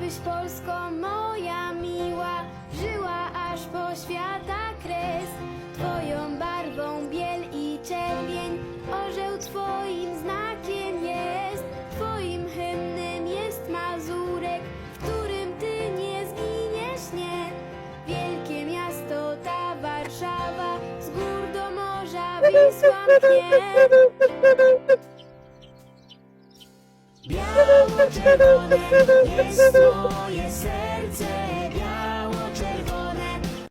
Byś Polsko Biało-czerwone jest serce.